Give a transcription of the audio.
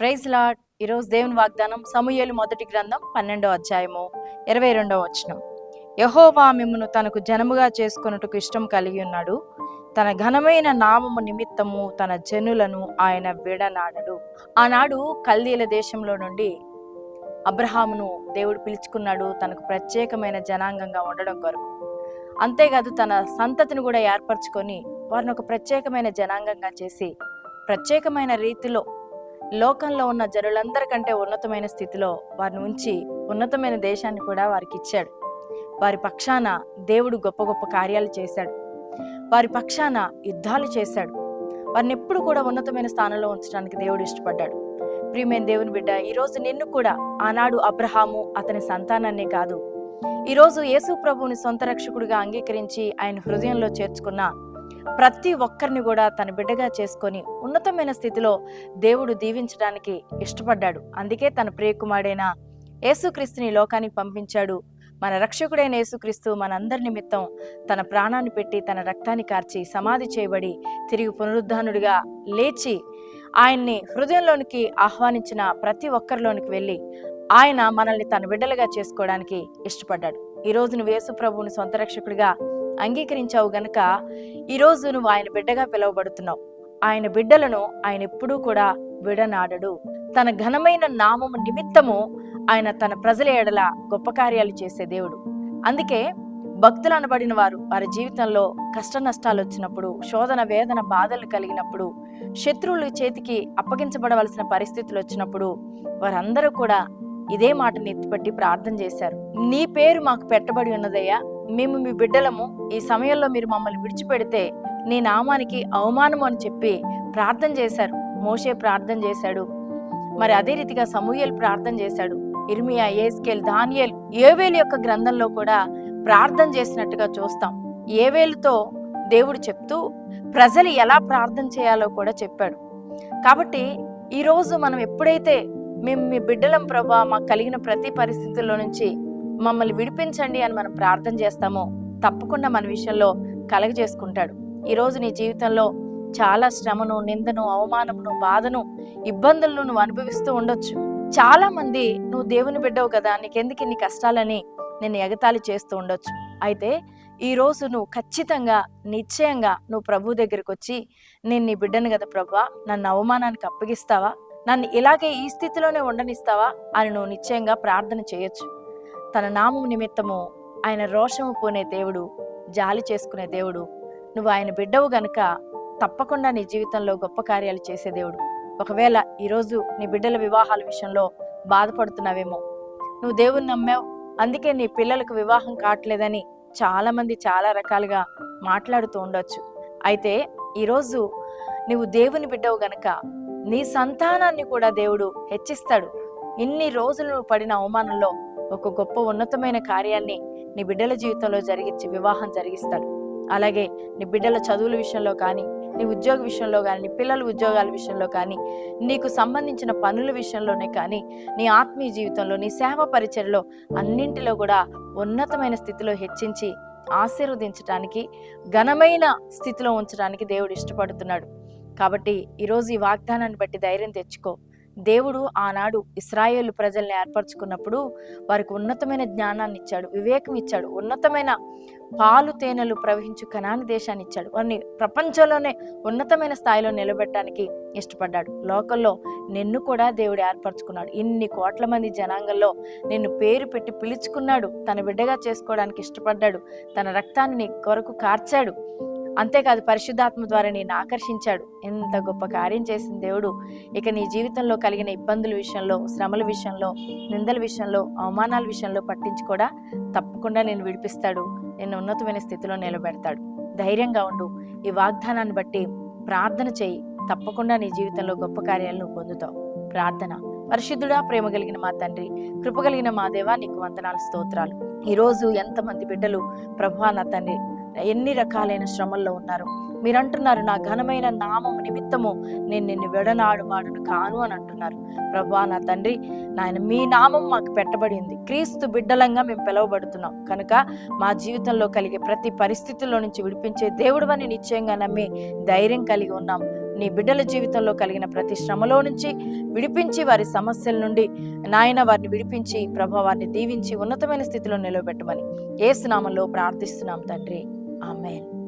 Praise lord ఈరోజు దేవుని వాగ్దానం సమూహలు మొదటి గ్రంథం పన్నెండో అధ్యాయము ఇరవై రెండవ వచనం. యహోవా మిమ్మను తనకు జనముగా చేసుకున్నట్టుకు ఇష్టం కలిగి ఉన్నాడు. తన ఘనమైన నామము నిమిత్తము తన జనులను ఆయన విడనాడడు. ఆనాడు కల్దీల దేశంలో నుండి అబ్రహామును దేవుడు పిలుచుకున్నాడు. తనకు ప్రత్యేకమైన జనాంగంగా ఉండడం కొరకు. అంతేకాదు తన సంతతిని కూడా ఏర్పరచుకొని వారిని ఒక ప్రత్యేకమైన జనాంగంగా చేసి ప్రత్యేకమైన రీతిలో లోకంలో ఉన్న జనులందరికంటే ఉన్నతమైన స్థితిలో వారిని ఉంచి ఉన్నతమైన దేశాన్ని కూడా వారికి ఇచ్చాడు. వారి పక్షాన దేవుడు గొప్ప గొప్ప కార్యాలు చేశాడు. వారి పక్షాన యుద్ధాలు చేశాడు. వారిని ఎప్పుడు కూడా ఉన్నతమైన స్థానంలో ఉంచడానికి దేవుడు ఇష్టపడ్డాడు. ప్రియమైన దేవుని బిడ్డ ఈరోజు నిన్ను కూడా ఆనాడు అబ్రహాము అతని సంతానాన్నే కాదు. ఈరోజు యేసు ప్రభువుని సొంత రక్షకుడిగా అంగీకరించి ఆయన హృదయంలో చేర్చుకున్న ప్రతి ఒక్కరిని కూడా తన బిడ్డగా చేసుకొని ఉన్నతమైన స్థితిలో దేవుడు దీవించడానికి ఇష్టపడ్డాడు. అందుకే తన ప్రియకుమారుడైన యేసుక్రీస్తుని లోకానికి పంపించాడు. మన రక్షకుడైన యేసుక్రీస్తు మనందరి నిమిత్తం తన ప్రాణాన్ని పెట్టి తన రక్తాన్ని కార్చి సమాధి చేయబడి తిరిగి పునరుద్ధానుడిగా లేచి ఆయన్ని హృదయంలోనికి ఆహ్వానించిన ప్రతి ఒక్కరిలోనికి వెళ్ళి ఆయన మనల్ని తన బిడ్డలుగా చేసుకోవడానికి ఇష్టపడ్డాడు. ఈ రోజు నువ్వు యేసు ప్రభువుని సొంత రక్షకుడిగా అంగీకరించావు గనక ఈరోజు నువ్వు ఆయన బిడ్డగా పిలువబడుతున్నావు. ఆయన బిడ్డలను ఆయన ఎప్పుడూ కూడా విడనాడడు. తన ఘనమైన నామము నిమిత్తము ఆయన తన ప్రజల ఎడల గొప్ప కార్యాలు చేసే దేవుడు. అందుకే భక్తులు అనబడిన వారు వారి జీవితంలో కష్ట నష్టాలు వచ్చినప్పుడు శోధన వేదన బాధలు కలిగినప్పుడు శత్రువుల చేతికి అప్పగించబడవలసిన పరిస్థితులు వచ్చినప్పుడు వారందరూ కూడా ఇదే మాటని ఎత్తిపట్టి ప్రార్థన చేశారు. నీ పేరు మాకు పెట్టబడి ఉన్నదయ్యా. మేము మీ బిడ్డలము. ఈ సమయంలో మీరు మమ్మల్ని విడిచిపెడితే నీ నామానికి అవమానము అని చెప్పి ప్రార్థన చేశారు. మోషే ప్రార్థన చేశాడు. మరి అదే రీతిగా సమూహలు ప్రార్థన చేశాడు. ఇర్మియా ఏస్కేల్ దానియల్ ఏవేలు యొక్క గ్రంథంలో కూడా ప్రార్థన చేసినట్టుగా చూస్తాం. ఏవేలుతో దేవుడు చెప్తూ ప్రజలు ఎలా ప్రార్థన చేయాలో కూడా చెప్పాడు. కాబట్టి ఈరోజు మనం ఎప్పుడైతే మేము మీ బిడ్డలం ప్రభా మాకు కలిగిన ప్రతి పరిస్థితుల్లో నుంచి మమ్మల్ని విడిపించండి అని మనం ప్రార్థన చేస్తామో తప్పకుండా మన విషయంలో కలగజేసుకుంటాడు. ఈరోజు నీ జీవితంలో చాలా శ్రమను నిందను అవమానమును బాధను ఇబ్బందులను నువ్వు అనుభవిస్తూ ఉండొచ్చు. చాలా మంది నువ్వు దేవుని బిడ్డవు కదా నీకెందుకు ఇన్ని కష్టాలని నేను ఎగతాళి చేస్తూ ఉండొచ్చు? అయితే ఈ రోజు నువ్వు ఖచ్చితంగా నిశ్చయంగా నువ్వు ప్రభు దగ్గరికి వచ్చి నేను నీ బిడ్డను కదా ప్రభా నన్ను అవమానానికి అప్పగిస్తావా? నన్ను ఇలాగే ఈ స్థితిలోనే ఉండనిస్తావా? అని నువ్వు నిశ్చయంగా ప్రార్థన చేయొచ్చు. తన నామం నిమిత్తము ఆయన రోషము పోనే దేవుడు జాలి చేసుకునే దేవుడు. నువ్వు ఆయన బిడ్డవు గనుక తప్పకుండా నీ జీవితంలో గొప్ప కార్యాలు చేసే దేవుడు. ఒకవేళ ఈరోజు నీ బిడ్డల వివాహాల విషయంలో బాధపడుతున్నావేమో. నువ్వు దేవుని నమ్మావు. అందుకే నీ పిల్లలకు వివాహం కావట్లేదని చాలామంది చాలా రకాలుగా మాట్లాడుతూ ఉండొచ్చు. అయితే ఈరోజు నువ్వు దేవుని బిడ్డవు గనక నీ సంతానాన్ని కూడా దేవుడు హెచ్చిస్తాడు. ఇన్ని రోజులు నువ్వు పడిన అవమానంలో ఒక గొప్ప ఉన్నతమైన కార్యాన్ని నీ బిడ్డల జీవితంలో జరిగించి వివాహం జరిగిస్తాడు. అలాగే నీ బిడ్డల చదువుల విషయంలో కానీ నీ ఉద్యోగ విషయంలో కానీ నీ పిల్లల ఉద్యోగాల విషయంలో కానీ నీకు సంబంధించిన పనుల విషయంలోనే కానీ నీ ఆత్మీయ జీవితంలో నీ సేవ పరిచయలో అన్నింటిలో కూడా ఉన్నతమైన స్థితిలో హెచ్చించి ఆశీర్వదించడానికి ఘనమైన స్థితిలో ఉంచడానికి దేవుడు ఇష్టపడుతున్నాడు. కాబట్టి ఈరోజు ఈ వాగ్దానాన్ని బట్టి ధైర్యం తెచ్చుకో. దేవుడు ఆనాడు ఇస్రాయేల్ ప్రజల్ని ఏర్పరచుకున్నప్పుడు వారికి ఉన్నతమైన జ్ఞానాన్ని ఇచ్చాడు వివేకం ఇచ్చాడు ఉన్నతమైన పాలు తేనెలు ప్రవహించు కణాని దేశాన్ని ఇచ్చాడు. వారిని ప్రపంచంలోనే ఉన్నతమైన స్థాయిలో నిలబెట్టడానికి ఇష్టపడ్డాడు. లోకల్లో నిన్ను కూడా దేవుడు ఏర్పరచుకున్నాడు. ఇన్ని కోట్ల మంది జనాంగంలో నిన్ను పేరు పెట్టి పిలుచుకున్నాడు. తన బిడ్డగా చేసుకోవడానికి ఇష్టపడ్డాడు. తన రక్తాన్ని నీ కొరకు కార్చాడు. అంతేకాదు పరిశుద్ధాత్మ ద్వారా నేను ఆకర్షించాడు. ఎంత గొప్ప కార్యం చేసిన దేవుడు. ఇక నీ జీవితంలో కలిగిన ఇబ్బందుల విషయంలో శ్రమల విషయంలో నిందల విషయంలో అవమానాల విషయంలో పట్టించి కూడా తప్పకుండా నేను విడిపిస్తాడు. నిన్ను ఉన్నతమైన స్థితిలో నిలబెడతాడు. ధైర్యంగా ఉండు. ఈ వాగ్దానాన్ని బట్టి ప్రార్థన చేయి. తప్పకుండా నీ జీవితంలో గొప్ప కార్యాలను పొందుతావు. ప్రార్థన. పరిశుద్ధుడా ప్రేమ కలిగిన మా తండ్రి కృప కలిగిన మా దేవా నీకు వందనాలు స్తోత్రాలు. ఈరోజు ఎంతమంది బిడ్డలు ప్రభా నా తండ్రి ఎన్ని రకాలైన శ్రమల్లో ఉన్నారు? మీరు అంటున్నారు నా ఘనమైన నామం నిమిత్తము నేను నిన్ను విడనాడు వాడును కాను అని అంటున్నారు. ప్రభా నా తండ్రి నాయన మీ నామం మాకు పెట్టబడింది క్రీస్తు బిడ్డలంగా మేము పిలువబడుతున్నాం. కనుక మా జీవితంలో కలిగే ప్రతి పరిస్థితుల్లో నుంచి విడిపించే దేవుడు అని నిశ్చయంగా నమ్మి ధైర్యం కలిగి ఉన్నాం. నీ బిడ్డల జీవితంలో కలిగిన ప్రతి శ్రమలో నుంచి విడిపించి వారి సమస్యల నుండి నాయన వారిని విడిపించి ప్రభా వారిని దీవించి ఉన్నతమైన స్థితిలో నిలవబెట్టమని ఏసునామంలో ప్రార్థిస్తున్నాం తండ్రి. Amen.